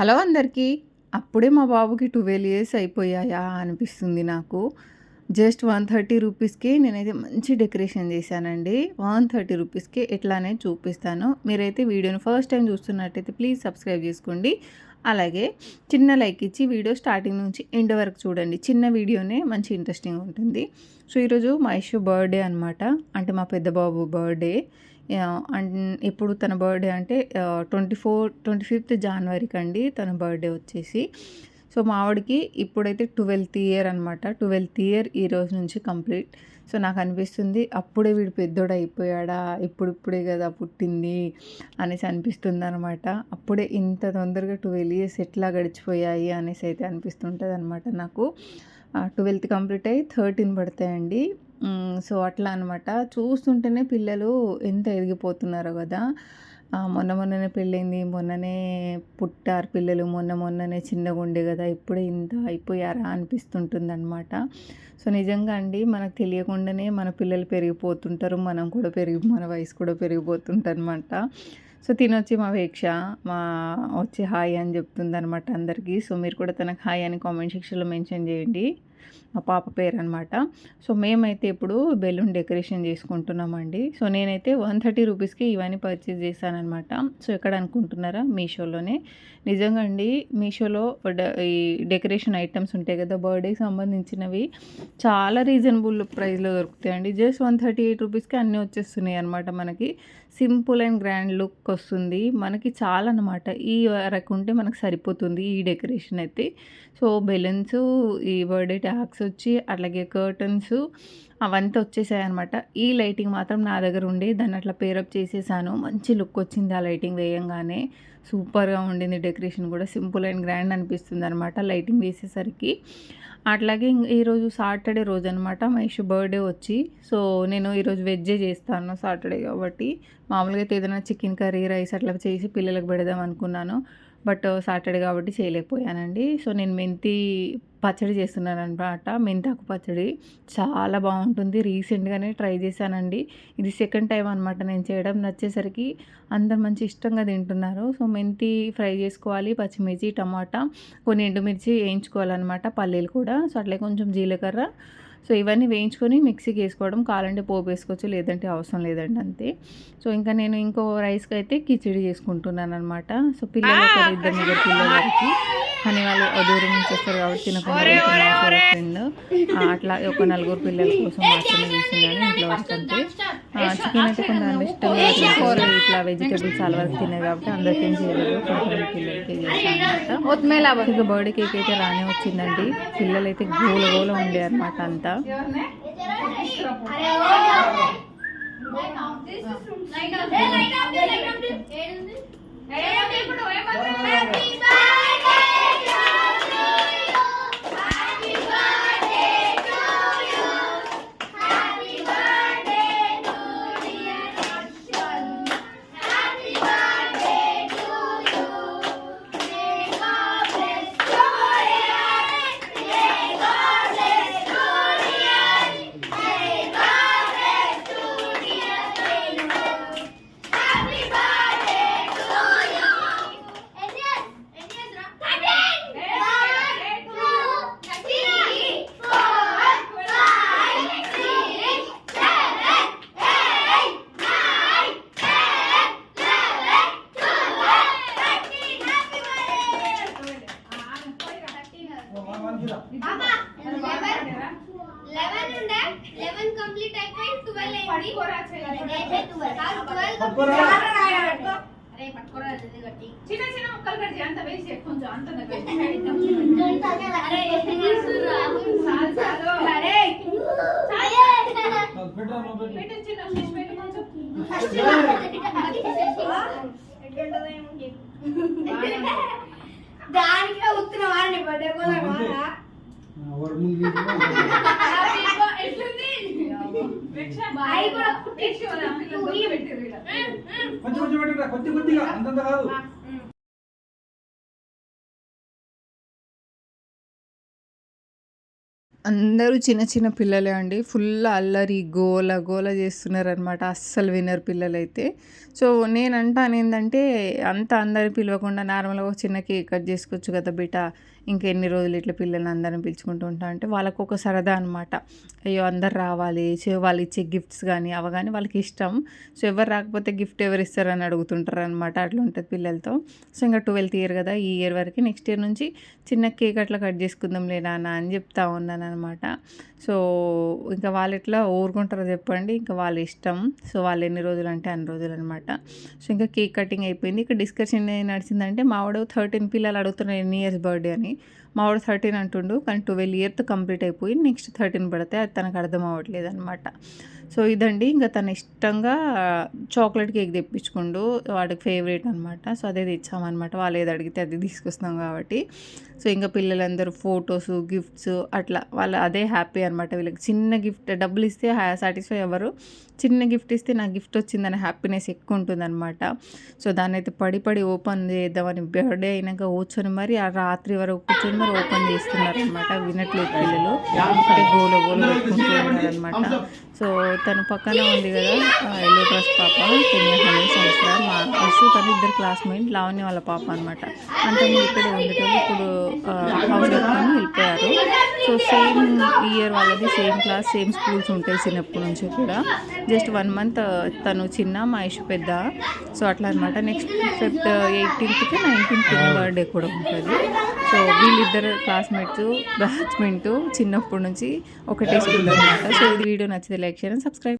Hello అందరికీ. అప్పుడే మా బాబుకి ట్వెల్వ్ ఇయర్స్ అయిపోయాయా అనిపిస్తుంది నాకు. జస్ట్ వన్ థర్టీ రూపీస్కి నేనైతే మంచి డెకరేషన్ చేశానండి. వన్ థర్టీ రూపీస్కి ఎట్లానే చూపిస్తాను. మీరైతే వీడియోని ఫస్ట్ టైం చూస్తున్నట్టయితే ప్లీజ్ సబ్స్క్రైబ్ చేసుకోండి. అలాగే చిన్న లైక్ ఇచ్చి వీడియో స్టార్టింగ్ నుంచి ఎండ్ వరకు చూడండి. చిన్న వీడియోనే మంచి ఇంట్రెస్టింగ్ ఉంటుంది. సో ఈరోజు మా ఇష్యూ బర్త్డే అనమాట అంటే మా పెద్ద బాబు బర్త్డే. అండ్ ఇప్పుడు తన బర్త్డే అంటే ట్వంటీ ఫోర్ ట్వంటీ ఫిఫ్త్ జనవరికి అండి తన బర్త్డే వచ్చేసి. సో మావిడికి ఇప్పుడైతే ట్వెల్త్ ఇయర్ అనమాట ట్వెల్త్ ఇయర్ ఈ రోజు నుంచి కంప్లీట్. సో నాకు అనిపిస్తుంది అప్పుడే వీడు పెద్దోడు అయిపోయాడా ఇప్పుడిప్పుడే కదా పుట్టింది అనేసి అనిపిస్తుంది అనమాట అప్పుడే ఇంత తొందరగా ట్వెల్వ్ ఇయర్స్ ఎట్లా గడిచిపోయాయి అనేసి అయితే అనిపిస్తుంటుంది అనమాట నాకు ట్వెల్త్ కంప్లీట్ అయ్యి థర్టీన్ పడతాయండి. సో అట్లా అనమాట చూస్తుంటేనే పిల్లలు ఎంత ఎదిగిపోతున్నారో కదా. మొన్న మొన్ననే పెళ్ళింది మొన్ననే పుట్టారు పిల్లలు మొన్న మొన్ననే చిన్నగా ఉండే కదా ఇప్పుడే ఇంత అయిపోయారా అనిపిస్తుంటుంది అనమాట సో నిజంగా అండి మనకు తెలియకుండానే మన పిల్లలు పెరిగిపోతుంటారు మనం కూడా పెరిగి మన వయసు కూడా పెరిగిపోతుంటారనమాట సో తినొచ్చి మా వీక్ష మా వచ్చి హాయ్ అని చెప్తుంది అనమాట అందరికీ. సో మీరు కూడా తనకు హాయ్ అని కామెంట్ సెక్షన్లో మెన్షన్ చేయండి. మా పాప పేరు అనమాట సో మేమైతే ఇప్పుడు బెలూన్ డెకరేషన్ చేసుకుంటున్నామండి. సో నేనైతే వన్ థర్టీ రూపీస్కి ఇవన్నీ పర్చేస్ చేశానమాట సో ఎక్కడ అనుకుంటున్నారా? మీషోలోనే. నిజంగా అండి మీషోలో ఈ డెకరేషన్ ఐటమ్స్ ఉంటాయి కదా బర్త్డేకి సంబంధించినవి. చాలా రీజనబుల్ ప్రైస్లో దొరుకుతాయండి. జస్ట్ వన్ థర్టీ ఎయిట్ రూపీస్కి అన్నీ వచ్చేస్తున్నాయి అనమాట మనకి. సింపుల్ అండ్ గ్రాండ్ లుక్ వస్తుంది. మనకి చాలా అనమాట ఈ వరకు ఉంటే మనకు సరిపోతుంది ఈ డెకరేషన్ అయితే. సో బెలూన్స్ ఈ బర్త్డే ట్యాక్స్ వచ్చి అట్లాగే కర్టన్స్ అవంతా వచ్చేసాయి అనమాట ఈ లైటింగ్ మాత్రం నా దగ్గర ఉండి దాన్ని అట్లా పేరప్ చేసేసాను. మంచి లుక్ వచ్చింది ఆ లైటింగ్ వేయంగానే. సూపర్గా ఉండింది డెకరేషన్ కూడా. సింపుల్ అండ్ గ్రాండ్ అనిపిస్తుంది అనమాట లైటింగ్ వేసేసరికి. అట్లాగే ఈరోజు సాటర్డే రోజు అనమాట మహేష్ బర్త్డే వచ్చి. సో నేను ఈరోజు వెజ్జే చేస్తాను సాటర్డే కాబట్టి. మామూలుగా అయితే ఏదైనా చికెన్ కర్రీ రైస్ అట్లా చేసి పిల్లలకు పెడదాం అనుకున్నాను. బట్ సాటర్డే కాబట్టి చేయలేకపోయానండి. సో నేను మెంతి పచ్చడి చేస్తున్నాను అనమాట మెంతాకు పచ్చడి. చాలా బాగుంటుంది. రీసెంట్గానే ట్రై చేశానండి. ఇది సెకండ్ టైం అనమాట నేను చేయడం. నచ్చేసరికి అందరు మంచి ఇష్టంగా తింటున్నారు. సో మెంతి ఫ్రై చేసుకోవాలి. పచ్చిమిర్చి టమాటా కొన్ని ఎండుమిర్చి వేయించుకోవాలన్నమాట పల్లీలు కూడా. సో అట్లే కొంచెం జీలకర్ర సో ఇవన్నీ వేయించుకొని మిక్సీకి వేసుకోవడం కావాలంటే పోపు వేసుకోవచ్చు లేదంటే అవసరం లేదండి అంతే. సో ఇంకా నేను ఇంకో రైస్కి అయితే కిచిడి చేసుకుంటున్నాను అనమాట సో పిల్లలు ఒక ఇద్దరు ముగ్గురు పిల్లలకి. కానీ వాళ్ళు దూరం నుంచి వస్తారు కాబట్టి తినకుండా ఫ్రెండ్. అట్లా ఒక నలుగురు పిల్లల కోసం మాత్రమే చేసిందని ఇంట్లో వరకు చికెన్ అయితే కొంచెం ఇష్టంగా ఇట్లా వెజిటేబుల్స్ చాలా వరకు తినేది కాబట్టి అందరికీ ఏం చేయలేదు కొంతమంది పిల్లలకి చేశాను ఇక బర్త్డే కేక్ అయితే రానే వచ్చిందండి. పిల్లలు అయితే గోల గోల ఉండే అనమాట అంతా. చిన్న చిన్న ముక్కలు కట్ చేయి అంత వేసి కొంచెం అంత దగ్గర అరే చాలు చాలు అరే పెట్టు చిన్న ఫిష్ పెట్టు కొంచెం దానికి ఉత్తరం వాడిని బర్త్డే కూడా ఎట్లుంది? కొంచెం కొంచెం పెట్టరా కొద్ది కొద్దిగా అంతంత కాదు. అందరూ చిన్న చిన్న పిల్లలే అండి. ఫుల్ అల్లరి గోల గోల చేస్తున్నారనమాట అస్సలు వినరు పిల్లలైతే. సో నేను అంటాను ఏంటంటే అంత అందరిని పిలవకుండా నార్మల్గా ఒక చిన్న కేక్ కట్ చేసుకోవచ్చు కదా బిడ్డ. ఇంకెన్ని రోజులు ఇట్లా పిల్లల్ని అందరిని పిలుచుకుంటూ ఉంటా అంటే వాళ్ళకు ఒక సరదా అనమాట అయ్యో అందరు రావాలి. వాళ్ళు ఇచ్చే గిఫ్ట్స్ కానీ అవి కానీ వాళ్ళకి ఇష్టం. సో ఎవరు రాకపోతే గిఫ్ట్ ఎవరు ఇస్తారని అడుగుతుంటారు అనమాట అట్లా ఉంటుంది పిల్లలతో. సో ఇంకా ట్వెల్త్ ఇయర్ కదా ఈ ఇయర్ వరకు నెక్స్ట్ ఇయర్ నుంచి చిన్న కేక్ అట్లా కట్ చేసుకుందాం లేదా అని చెప్తా ఉన్నాను అనమాట సో ఇంకా వాళ్ళు ఎట్లా ఊరుకుంటారో చెప్పండి. ఇంకా వాళ్ళ ఇష్టం. సో వాళ్ళు ఎన్ని రోజులు అంటే అన్ని రోజులు అనమాట సో ఇంకా కేక్ కటింగ్ అయిపోయింది. ఇక్కడ డిస్కషన్ ఏం నడిచిందంటే మావాడు థర్టీన్ పిల్లలు అడుగుతున్నారు ఎన్ని ఇయర్స్ బర్త్డే అని. మావాడు థర్టీన్ అంటుండు కానీ ట్వెల్వ్ ఇయర్తో కంప్లీట్ అయిపోయి నెక్స్ట్ థర్టీన్ పడితే అది తనకు అర్థం అవ్వట్లేదు అనమాట సో ఇదండి ఇంకా తను ఇష్టంగా చాక్లెట్ కేక్ తెప్పించుకుండు వాడికి ఫేవరెట్ అనమాట సో అదే తెచ్చామన్నమాట వాళ్ళు ఏది అడిగితే అది తీసుకొస్తాం కాబట్టి. సో ఇంకా పిల్లలందరూ ఫొటోస్ గిఫ్ట్స్ అట్లా వాళ్ళు అదే హ్యాపీ అనమాట వీళ్ళకి. చిన్న గిఫ్ట్ డబ్బులు ఇస్తే సాటిస్ఫై అవ్వరు. చిన్న గిఫ్ట్ ఇస్తే నాకు గిఫ్ట్ వచ్చిందని హ్యాపీనెస్ ఎక్కువ ఉంటుందన్నమాట. సో దాన్ని అయితే పడి పడి ఓపెన్ చేద్దామని బర్త్డే అయినాక కూర్చొని మరి ఆ రాత్రి వరకు కూర్చొని అందరూ ఓపెన్ చేస్తున్నారు అనమాట వినట్లేదు పిల్లలు. అంటే గోల గోల పెట్టుకుంటూ ఉన్నారనమాట సో తను పక్కన ఉంది కదా ఎల్లో డ్రెస్ పాప పెళ్ళి హండ్రెడ్ సంవత్సరాలు మా అశు తను ఇద్దరు క్లాస్మేట్ లావణ్య వాళ్ళ పాప అనమాట అంతకుముందు ఇక్కడే ఉండేటోళ్ళు ఇప్పుడు హౌస్ కట్టుకొని వెళ్ళిపోయారు. సో సేమ్ ఇయర్ వాళ్ళది సేమ్ క్లాస్ సేమ్ స్కూల్స్ ఉంటాయి చిన్నప్పటి నుంచి కూడా. జస్ట్ వన్ మంత్ తను చిన్న మా ఇషు పెద్ద. సో అట్లా అనమాట నెక్స్ట్ ఫిఫ్త్ ఎయిటీన్త్కి నైన్టీన్త్ బర్త్డే కూడా ఉంటుంది. సో వీళ్ళిద్దరు క్లాస్మేట్స్ బ్యాచ్మెంట్ చిన్నప్పటి నుంచి ఒకటే స్కూల్ అనమాట సో ఇది వీడియో నచ్చితే లైక్ చేయండి సబ్స్క్రైబ్